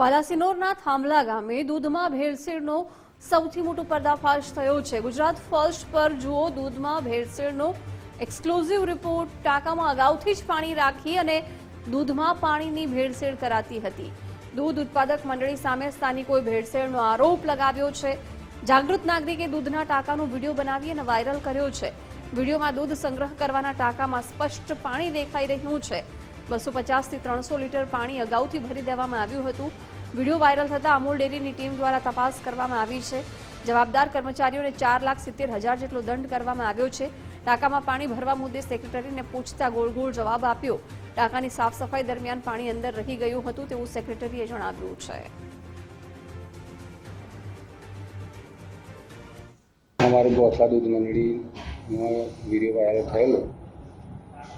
બાલાસિનોરના થાંભલા ગામે દૂધમાં ભેળસેળનો સૌથી મોટો પર્દાફાશ થયો છે. ગુજરાત ફર્સ્ટ પર જુઓ, દૂધમાં ભેળસેળનો એક્સક્લુઝિવ રિપોર્ટ. ટાંકામાં અગાઉથી જ પાણી રાખી અને દૂધમાં પાણીની ભેળસેળ કરાતી હતી. દૂધ ઉત્પાદક મંડળી સામે સ્થાનિકોએ ભેળસેળનો આરોપ લગાવ્યો છે. જાગૃત નાગરિકે દૂધના ટાંકાનો વીડિયો બનાવી અને વાયરલ કર્યો છે. વિડીયોમાં દૂધ સંગ્રહ કરવાના ટાંકામાં સ્પષ્ટ પાણી દેખાઈ રહ્યું છે. બસો પચાસથી ત્રણસો લીટર પાણી અગાઉથી ભરી દેવામાં આવ્યું હતું. વીડિયો વાયરલ થતાં અમૂલ ડેરીની ટીમ દ્વારા તપાસ કરવામાં આવી છે. જવાબદાર કર્મચારીઓને ચાર લાખ સિત્તેર હજાર જેટલો દંડ કરવામાં આવ્યો છે. ટાંકામાં પાણી ભરવા મુદ્દે સેક્રેટરીને પૂછતા ગોળ ગોળ જવાબ આપ્યો. ટાંકાની સાફ સફાઈ દરમિયાન પાણી અંદર રહી ગયું હતું તેવું સેક્રેટરીએ જણાવ્યું છે. અમારું ગોસા દૂધ મંડળીમાં વીડિયો વાયરલ થયેલો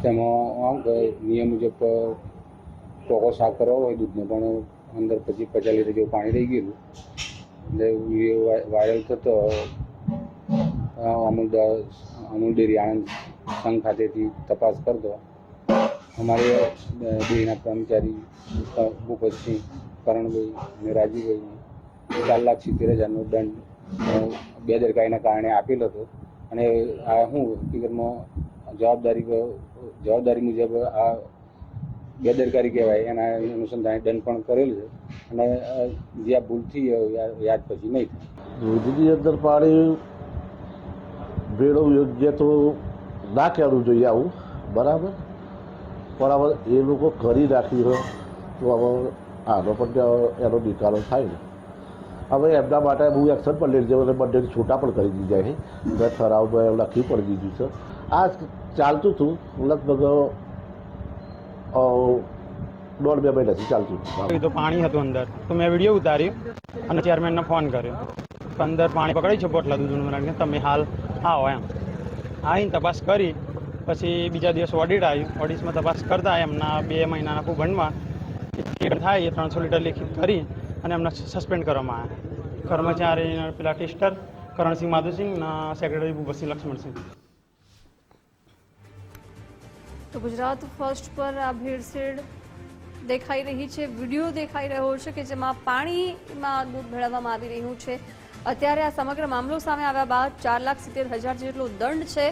તેમાં કે નિયમ મુજબ ટોકો સાફ કરવો હોય દૂધને, પણ અંદર પછી પચાસ લીટર જેવું પાણી રહી ગયેલું એટલે વીડિયો વાયરલ થતો અમૂલ અમૂલ ડેરી આણંદ સંઘ ખાતેથી તપાસ કરતો. અમારે ડેરીના કર્મચારી ભૂપતસિંહ કરણભાઈ અને રાજીભાઈ ચાર લાખ સિત્તેર હજારનો દંડ બેદરકારીના કારણે આપેલો હતો. અને આ શું હકીકતમાં જવાબદારી જવાબદારી મુજબ આ બેદરકારી કહેવાય, એના અનુસંધાને દંડ પણ કરેલ છે. અને જે આ ભૂલ થઈ એ યા- યાદ પછી નહીં દૂધની અંદર પાણી ભેળો યોગ્ય તો ના કહેવું જોઈએ આવું, બરાબર? હવે એ લોકો કરી રાખ્યું હોય, તો હવે આનો પણ એનો નિકાલો થાય ને. હવે એમના માટે હું એક્શન પણ લઈ લીધું અને બંને છૂટા પણ કરી દીધા છે. ઠરાવમાં લખી પણ દીધું છે. આ ચાલતું હતું. લગભગ દોઢ બે મહિનાથી ચાલતું હતું. તો પાણી હતું અંદર. તો મેં વીડિયો ઉતાર્યો અને ચેરમેનને ફોન કર્યો. અંદર પાણી પકડાઈ છે બોટલા દૂધનું બનાવીને તમે હાલ આવો એમ. આવીને તપાસ કરી. પછી બીજા દિવસ ઓડિટ આવ્યું. ઓડિટમાં તપાસ કરતા એમના બે મહિનાના લીટર થાય એ ત્રણસો લીટર લેખિત કરી અને એમને સસ્પેન્ડ કરવામાં આવ્યા. કર્મચારી પેલા ટેસ્ટર, કરણસિંહ માધુસિંહ સેક્રેટરી ભૂપતસિંહ લક્ષ્મણસિંહ. તો ગુજરાત ફર્સ્ટ પર આ ભેળસેળ દેખાઈ રહી છે, વીડિયો દેખાઈ રહ્યો છે કે જેમાં પાણીમાં દૂધ ભેળવવામાં આવી રહ્યું છે. અત્યારે આ સમગ્ર મામલો સામે આવ્યા બાદ ચાર લાખ સિત્તેર હજાર જેટલો દંડ છે.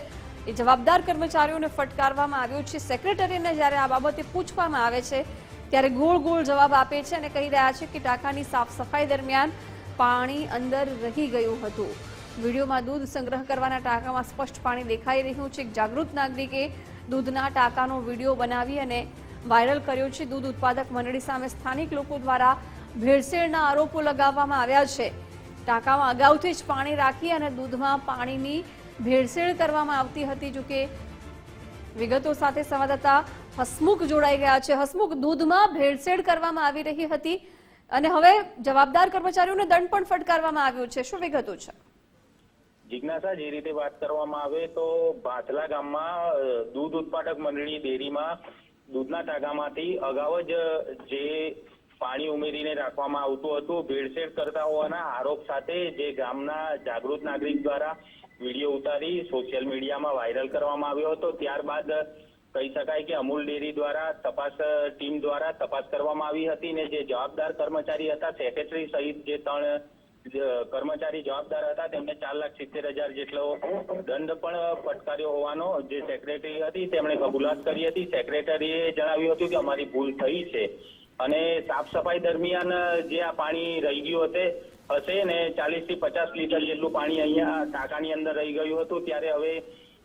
એ જવાબદાર કર્મચારીઓને ફટકારવામાં આવ્યો છે. સેક્રેટરીને જ્યારે આ બાબતે પૂછવામાં આવે છે, ત્યારે ગોળ ગોળ જવાબ આપે છે અને કહી રહ્યા છે કે ટાંકાની સાફ સફાઈ દરમિયાન પાણી અંદર રહી ગયું હતું. વિડીયોમાં દૂધ સંગ્રહ કરવાના ટાંકામાં સ્પષ્ટ પાણી દેખાઈ રહ્યું છે. એક જાગૃત નાગરિકે દૂધના ટાંકાનો વીડિયો બનાવી અને વાયરલ કર્યો છે. દૂધ ઉત્પાદક મંડળી સામે સ્થાનિક લોકો દ્વારા ભેળસેળના આરોપો લગાવવામાં આવ્યા છે. ટાંકામાં અગાઉથી જ પાણી રાખી અને દૂધમાં પાણીની ભેળસેળ કરવામાં આવતી હતી જોકે વિગતો સાથે સંવાદદાતા હસમુખ જોડાઈ ગયા છે. હસમુખ, દૂધમાં ભેળસેળ કરવામાં આવી રહી હતી અને હવે જવાબદાર કર્મચારીઓને દંડ પણ ફટકારવામાં આવ્યો છે. શું વિગતો છે? જિજ્ઞાસા જે રીતે વાત કરવામાં આવે તો ભાથલા ગામમાં દૂધ ઉત્પાદક મંડળી ડેરીમાં દૂધના ટાંકામાંથી અગાઉ જ જે પાણી ઉમેરીને રાખવામાં આવતું હતું, ભેળસેળ કરતા હોવાના આરોપ સાથે જે ગામના જાગૃત નાગરિક દ્વારા વીડિયો ઉતારી સોશિયલ મીડિયામાં વાયરલ કરવામાં આવ્યો હતો. ત્યારબાદ કહી શકાય કે અમૂલ ડેરી દ્વારા તપાસ, ટીમ દ્વારા તપાસ કરવામાં આવી હતી ને જે જવાબદાર કર્મચારી હતા, સેક્રેટરી સહિત જે ત્રણ કર્મચારી જવાબદાર હતા, તેમને ચાર લાખ સિત્તેર હજાર જેટલો દંડ પણ ફટકાર્યો હોવાનો જે સેક્રેટરી હતી, તેમણે કબૂલાત કરી હતી. સેક્રેટરીએ જણાવ્યું હતું કે અમારી ભૂલ થઈ છે અને સાફ સફાઈ દરમિયાન જે આ પાણી રહી ગયું હશે હશે ને ચાલીસથી પચાસ લીટર જેટલું પાણી અહીંયા ટાંકાની અંદર રહી ગયું હતું, ત્યારે હવે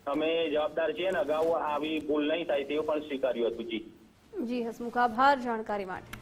અમે જવાબદાર છીએ ને અગાઉ આવી ભૂલ નહીં થાય તેવું પણ સ્વીકાર્યું હતું. જી. જી, હસમુખ, આભાર જાણકારી માટે.